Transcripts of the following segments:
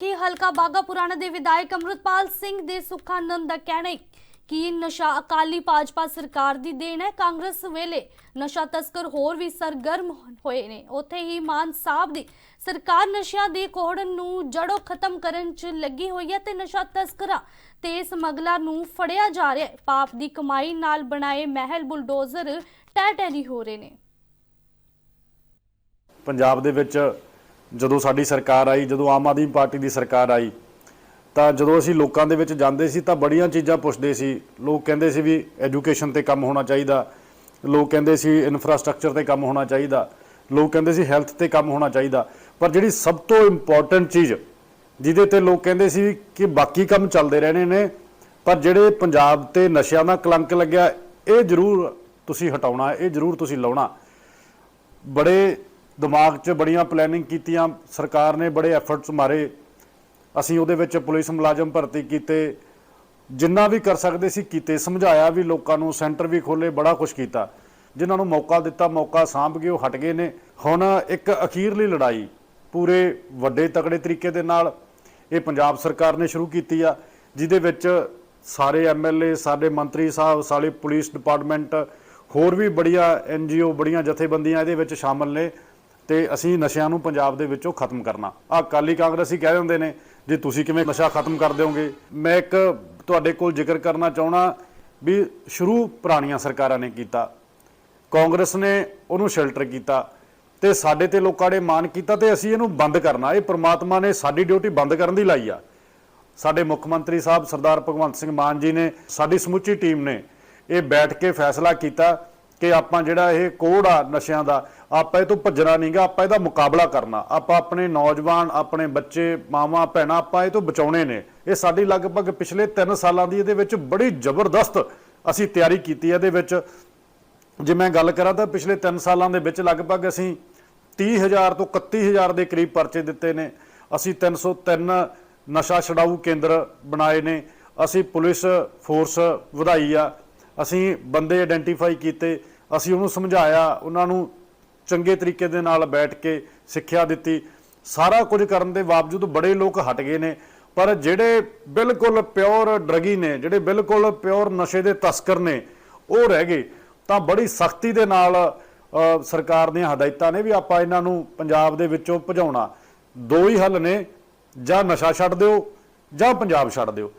ਕਿ ਹਲਕਾ ਬਾਗਾ ਪੁਰਾਣਾ ਦੇ ਵਿਧਾਇਕ ਅਮਰੁਤਪਾਲ ਸਿੰਘ ਦੇ ਸੁਖਾਨੰਦ ਦਾ ਕਹਿਣਾ ਹੈ ਕਿ ਨਸ਼ਾ ਅਕਾਲੀ ਭਾਜਪਾ ਸਰਕਾਰ ਦੀ ਦੇਣ ਹੈ। ਕਾਂਗਰਸ ਵੇਲੇ ਨਸ਼ਾ ਤਸਕਰ ਹੋਰ ਵੀ ਸਰਗਰਮ ਹੋਏ ਨੇ। ਉੱਥੇ ਹੀ ਮਾਨ ਸਾਹਿਬ ਦੀ ਸਰਕਾਰ ਨਸ਼ਿਆਂ ਦੀ ਕੋਹੜ ਨੂੰ ਜੜੋਂ ਖਤਮ ਕਰਨ 'ਚ ਲੱਗੀ ਹੋਈ ਹੈ ਤੇ ਨਸ਼ਾ ਤਸਕਰਾਂ ਤੇ ਸਮਗਲਰ ਨੂੰ ਫੜਿਆ ਜਾ ਰਿਹਾ ਹੈ। ਪਾਪ ਦੀ ਕਮਾਈ ਨਾਲ ਬਣਾਏ ਮਹਿਲ ਬੁਲਡੋਜ਼ਰ ਟੈ ਹੋ ਰਹੇ ਨੇ। ਪੰਜਾਬ ਦੇ ਵਿੱਚ ਜਦੋਂ ਸਾਡੀ ਸਰਕਾਰ ਆਈ, ਜਦੋਂ ਆਮ ਆਦਮੀ ਪਾਰਟੀ ਦੀ ਸਰਕਾਰ ਆਈ, ਤਾਂ ਜਦੋਂ ਅਸੀਂ ਲੋਕਾਂ ਦੇ ਵਿੱਚ ਜਾਂਦੇ ਸੀ ਤਾਂ ਬੜੀਆਂ ਚੀਜ਼ਾਂ ਪੁੱਛਦੇ ਸੀ। ਲੋਕ ਕਹਿੰਦੇ ਸੀ ਵੀ ਐਜੂਕੇਸ਼ਨ ਤੇ ਕੰਮ ਹੋਣਾ ਚਾਹੀਦਾ। ਲੋਕ ਕਹਿੰਦੇ ਸੀ ਇਨਫਰਾਸਟ੍ਰਕਚਰ ਤੇ ਕੰਮ ਹੋਣਾ ਚਾਹੀਦਾ। ਲੋਕ ਕਹਿੰਦੇ ਸੀ ਹੈਲਥ ਤੇ ਕੰਮ ਹੋਣਾ ਚਾਹੀਦਾ। ਪਰ ਜਿਹੜੀ ਸਭ ਤੋਂ ਇੰਪੋਰਟੈਂਟ ਚੀਜ਼ ਜਿਹਦੇ ਤੇ ਲੋਕ ਕਹਿੰਦੇ ਸੀ ਕਿ ਬਾਕੀ ਕੰਮ ਚੱਲਦੇ ਰਹਿਣੇ ਨੇ, ਪਰ ਜਿਹੜੇ ਪੰਜਾਬ ਤੇ ਨਸ਼ਿਆਂ ਦਾ ਕਲੰਕ ਲੱਗਿਆ, ਇਹ ਜ਼ਰੂਰ ਤੁਸੀਂ ਹਟਾਉਣਾ, ਇਹ ਜ਼ਰੂਰ ਤੁਸੀਂ ਲਾਉਣਾ। ਬੜੇ ਦਿਮਾਗ 'ਚ ਬੜੀਆਂ ਪਲੈਨਿੰਗ ਕੀਤੀਆਂ। ਸਰਕਾਰ ਨੇ ਬੜੇ ਐਫਰਟਸ ਮਾਰੇ। ਅਸੀਂ ਉਹਦੇ ਵਿੱਚ ਪੁਲਿਸ ਮੁਲਾਜ਼ਮ ਭਰਤੀ ਕੀਤੇ। ਜਿੰਨਾ ਵੀ ਕਰ ਸਕਦੇ ਸੀ ਕੀਤੇ। ਸਮਝਾਇਆ ਵੀ ਲੋਕਾਂ ਨੂੰ ਸੈਂਟਰ ਵੀ ਖੋਲੇ ਬੜਾ ਕੁਝ ਕੀਤਾ। ਜਿਨ੍ਹਾਂ ਨੂੰ ਮੌਕਾ ਦਿੱਤਾ, ਮੌਕਾ ਸਾਂਭ ਕੇ ਉਹ ਹਟ ਗਏ ਨੇ। ਹੁਣ ਇੱਕ ਅਖੀਰਲੀ ਲੜਾਈ ਪੂਰੇ ਵੱਡੇ ਤਕੜੇ ਤਰੀਕੇ ਦੇ ਨਾਲ ਇਹ ਪੰਜਾਬ ਸਰਕਾਰ ਨੇ ਸ਼ੁਰੂ ਕੀਤੀ ਆ, ਜਿਹਦੇ ਵਿੱਚ ਸਾਰੇ ਐਮਐਲਏ ਸਾਡੇ ਮੰਤਰੀ ਸਾਹਿਬ ਸਾਰੇ ਪੁਲਿਸ ਡਿਪਾਰਟਮੈਂਟ ਹੋਰ ਵੀ ਬੜੀਆਂ ਐਨਜੀਓ ਬੜੀਆਂ ਜਥੇਬੰਦੀਆਂ ਇਹਦੇ ਵਿੱਚ ਸ਼ਾਮਲ ਨੇ। ਤੇ ਅਸੀਂ ਨਸ਼ਿਆਂ ਨੂੰ ਪੰਜਾਬ ਦੇ ਵਿੱਚੋਂ ਖਤਮ ਕਰਨਾ। ਆ ਕਾਲੀ ਕਾਂਗਰਸੀ ਕਹਿ ਦਿੰਦੇ ਨੇ, ਜੇ ਤੁਸੀਂ ਕਿਵੇਂ ਨਸ਼ਾ ਖਤਮ ਕਰ ਦਿਓਗੇ? ਮੈਂ ਇੱਕ ਤੁਹਾਡੇ ਕੋਲ ਜ਼ਿਕਰ ਕਰਨਾ ਚਾਹਣਾ ਵੀ ਸ਼ੁਰੂ ਪੁਰਾਣੀਆਂ ਸਰਕਾਰਾਂ ਨੇ ਕੀਤਾ। ਕਾਂਗਰਸ ਨੇ ਉਹਨੂੰ ਸ਼ੈਲਟਰ ਕੀਤਾ ਤੇ ਸਾਡੇ ਤੇ ਲੋਕਾਂ ਨੇ ਮਾਨ ਕੀਤਾ ਤੇ ਅਸੀਂ ਇਹਨੂੰ ਬੰਦ ਕਰਨਾ। ਇਹ ਪ੍ਰਮਾਤਮਾ ਨੇ ਸਾਡੀ ਡਿਊਟੀ ਬੰਦ ਕਰਨ ਦੀ ਲਾਈ ਆ। ਸਾਡੇ ਮੁੱਖ ਮੰਤਰੀ ਸਾਹਿਬ ਸਰਦਾਰ ਭਗਵੰਤ ਸਿੰਘ ਮਾਨ ਜੀ ਨੇ, ਸਾਡੀ ਸਮੁੱਚੀ ਟੀਮ ਨੇ ਇਹ ਬੈਠ ਕੇ ਫੈਸਲਾ ਕੀਤਾ ਕਿ ਆਪਾਂ ਜਿਹੜਾ ਇਹ ਕੋੜ ਆ ਨਸ਼ਿਆਂ ਦਾ, ਆਪਾਂ ਇਹ ਤੋਂ ਭੱਜਣਾ ਨਹੀਂਗਾ ਆਪਾਂ ਇਹਦਾ ਮੁਕਾਬਲਾ ਕਰਨਾ। ਆਪਾਂ ਆਪਣੇ ਨੌਜਵਾਨ, ਆਪਣੇ ਬੱਚੇ, ਮਾਵਾਂ, ਭੈਣਾਂ, ਆਪਾਂ ਇਹ ਤੋਂ ਬਚਾਉਣੇ ਨੇ। ਇਹ ਸਾਡੀ ਲਗਭਗ ਪਿਛਲੇ 3 ਸਾਲਾਂ ਦੀ ਇਹਦੇ ਵਿੱਚ ਬੜੀ ਜ਼ਬਰਦਸਤ ਅਸੀਂ ਤਿਆਰੀ ਕੀਤੀ ਹੈ ਇਹਦੇ ਵਿੱਚ। ਜੇ ਮੈਂ ਗੱਲ ਕਰਾਂ ਤਾਂ ਪਿਛਲੇ 3 ਸਾਲਾਂ ਦੇ ਵਿੱਚ ਲਗਭਗ ਅਸੀਂ 30000 ਤੋਂ 31000 ਦੇ ਕਰੀਬ ਪਰਚੇ ਦਿੱਤੇ ਨੇ। ਅਸੀਂ 303 ਨਸ਼ਾ ਛਡਾਊ ਕੇਂਦਰ ਬਣਾਏ ਨੇ। ਅਸੀਂ ਪੁਲਿਸ ਫੋਰਸ ਵਧਾਈ ਆ। ਅਸੀਂ ਬੰਦੇ ਆਇਡੈਂਟੀਫਾਈ ਕੀਤੇ, ਅਸੀਂ ਉਹਨੂੰ ਸਮਝਾਇਆ, ਉਹਨਾਂ ਨੂੰ ਚੰਗੇ ਤਰੀਕੇ ਦੇ ਨਾਲ ਬੈਠ ਕੇ ਸਿੱਖਿਆ ਦਿੱਤੀ। ਸਾਰਾ ਕੁਝ ਕਰਨ ਦੇ ਬਾਵਜੂਦ ਬੜੇ ਲੋਕ ਹਟ ਗਏ ਨੇ, ਪਰ ਜਿਹੜੇ ਬਿਲਕੁਲ ਪਿਓਰ ਡਰਗੀ ਨੇ, ਜਿਹੜੇ ਬਿਲਕੁਲ ਪਿਓਰ ਨਸ਼ੇ ਦੇ ਤਸਕਰ ਨੇ, ਉਹ ਰਹਿ ਗਏ। ਤਾਂ ਬੜੀ ਸਖਤੀ ਦੇ ਨਾਲ ਸਰਕਾਰ ਦੀਆਂ ਹਦਾਇਤਾਂ ਨੇ ਵੀ ਆਪਾਂ ਇਹਨਾਂ ਨੂੰ ਪੰਜਾਬ ਦੇ ਵਿੱਚੋਂ ਭਜਾਉਣਾ। ਦੋ ਹੀ ਹੱਲ ਨੇ, ਜਾਂ ਨਸ਼ਾ ਛੱਡ ਦਿਓ, ਜਾਂ ਪੰਜਾਬ ਛੱਡ ਦਿਓ।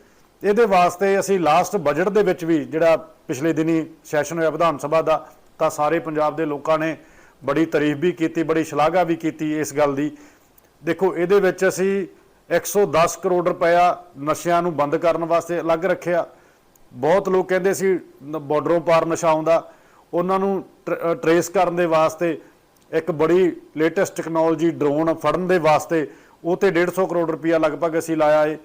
ਇਹਦੇ ਵਾਸਤੇ ਅਸੀਂ ਲਾਸਟ ਬਜਟ ਦੇ ਵਿੱਚ ਵੀ ਜਿਹੜਾ ਪਿਛਲੇ ਦਿਨੀ ਸੈਸ਼ਨ ਹੋਇਆ ਵਿਧਾਨ ਸਭਾ ਦਾ, ਤਾਂ ਸਾਰੇ ਪੰਜਾਬ ਦੇ ਲੋਕਾਂ ਨੇ ਬੜੀ ਤਾਰੀਫ ਵੀ ਕੀਤੀ, ਬੜੀ ਸ਼ਲਾਘਾ ਵੀ ਕੀਤੀ ਇਸ ਗੱਲ ਦੀ। ਦੇਖੋ, ਇਹਦੇ ਵਿੱਚ ਅਸੀਂ 110 ਕਰੋੜ ਰੁਪਇਆ ਨਸ਼ਿਆਂ ਨੂੰ ਬੰਦ ਕਰਨ ਵਾਸਤੇ ਅਲੱਗ ਰੱਖਿਆ। ਬਹੁਤ ਲੋਕ ਕਹਿੰਦੇ ਸੀ, ਨ- ਬਾਰਡਰੋਂ ਪਾਰ ਨਸ਼ਾ ਆਉਂਦਾ। ਉਹਨਾਂ ਨੂੰ ਟਰੇਸ ਕਰਨ ਦੇ ਵਾਸਤੇ, ਇੱਕ ਬੜੀ ਲੇਟੈਸਟ ਟੈਕਨੋਲੋਜੀ ਡਰੋਨ ਫੜਨ ਦੇ ਵਾਸਤੇ, ਉਹ ਤੇ 150 ਕਰੋੜ ਰੁਪਇਆ ਲਗਭਗ ਅਸੀਂ ਲਾਇਆ ਏ।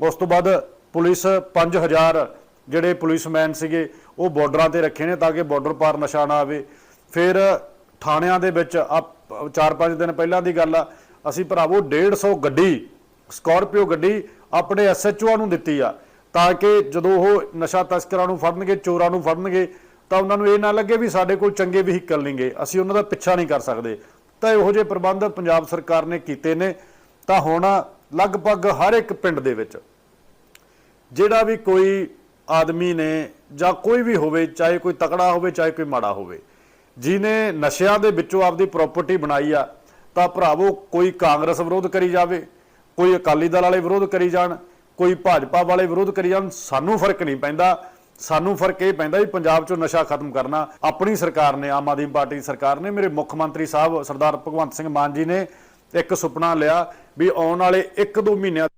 ਉਸ ਤੋਂ ਬਾਅਦ ਪੁਲਿਸ 5000 ਜਿਹੜੇ ਪੁਲਿਸਮੈਨ ਸੀਗੇ, ਉਹ ਬਾਰਡਰਾਂ ਤੇ ਰੱਖੇ ਨੇ ਤਾਂ ਕਿ ਬਾਰਡਰ ਪਾਰ ਨਸ਼ਾ ਨਾ ਆਵੇ। ਫਿਰ ਥਾਣਿਆਂ ਦੇ ਵਿੱਚ ਆ 4-5 ਦਿਨ ਪਹਿਲਾਂ ਦੀ ਗੱਲ ਆ, ਅਸੀਂ ਭਰਾਵੋ 150 ਗੱਡੀ, ਸਕਾਰਪੀਓ ਗੱਡੀ ਆਪਣੇ ਐਸਐਚਓ ਨੂੰ ਦਿੱਤੀ ਆ, ਤਾਂ ਕਿ ਜਦੋਂ ਉਹ ਨਸ਼ਾ ਤਸਕਰਾਂ ਨੂੰ ਫੜਨਗੇ, ਚੋਰਾਂ ਨੂੰ ਫੜਨਗੇ, ਤਾਂ ਉਹਨਾਂ ਨੂੰ ਇਹ ਨਾ ਲੱਗੇ ਵੀ ਸਾਡੇ ਕੋਲ ਚੰਗੇ ਵਹੀਕਲ ਨਹੀਂਗੇ, ਅਸੀਂ ਉਹਨਾਂ ਦਾ ਪਿੱਛਾ ਨਹੀਂ ਕਰ ਸਕਦੇ। ਤਾਂ ਇਹੋ ਜਿਹੇ ਪ੍ਰਬੰਧ ਪੰਜਾਬ ਸਰਕਾਰ ਨੇ ਕੀਤੇ ਨੇ। ਤਾਂ ਹੁਣ ਲਗਭਗ ਹਰ ਇੱਕ ਪਿੰਡ ਦੇ ਵਿੱਚ ਜਿਹੜਾ ਵੀ ਕੋਈ ਆਦਮੀ ਨੇ ਜਾਂ ਕੋਈ ਵੀ ਹੋਵੇ, ਚਾਹੇ ਕੋਈ ਤਕੜਾ ਹੋਵੇ, ਚਾਹੇ ਕੋਈ ਮਾੜਾ ਹੋਵੇ ਜਿਨੇ ਨਸ਼ਿਆਂ ਦੇ ਵਿੱਚੋਂ ਆਪਦੀ ਪ੍ਰਾਪਰਟੀ ਬਣਾਈ ਆ, ਤਾਂ ਭਰਾਵੋ ਕੋਈ ਕਾਂਗਰਸ ਵਿਰੋਧ ਕਰੀ ਜਾਵੇ, ਕੋਈ ਅਕਾਲੀ ਦਲ ਵਾਲੇ ਵਿਰੋਧ ਕਰੀ ਜਾਣ, ਕੋਈ ਭਾਜਪਾ ਵਾਲੇ ਵਿਰੋਧ ਕਰੀ ਜਾਣ, ਸਾਨੂੰ ਫ਼ਰਕ ਨਹੀਂ ਪੈਂਦਾ। ਸਾਨੂੰ ਫ਼ਰਕ ਇਹ ਪੈਂਦਾ ਵੀ ਪੰਜਾਬ 'ਚੋਂ ਨਸ਼ਾ ਖਤਮ ਕਰਨਾ ਆਪਣੀ ਸਰਕਾਰ ਨੇ, ਆਮ ਆਦਮੀ ਪਾਰਟੀ ਦੀ ਸਰਕਾਰ ਨੇ, ਮੇਰੇ ਮੁੱਖ ਮੰਤਰੀ ਸਾਹਿਬ ਸਰਦਾਰ ਭਗਵੰਤ ਸਿੰਘ ਮਾਨ ਜੀ ਨੇ ਇੱਕ ਸੁਪਨਾ ਲਿਆ ਵੀ ਆਉਣ ਵਾਲੇ 1-2 ਮਹੀਨਿਆਂ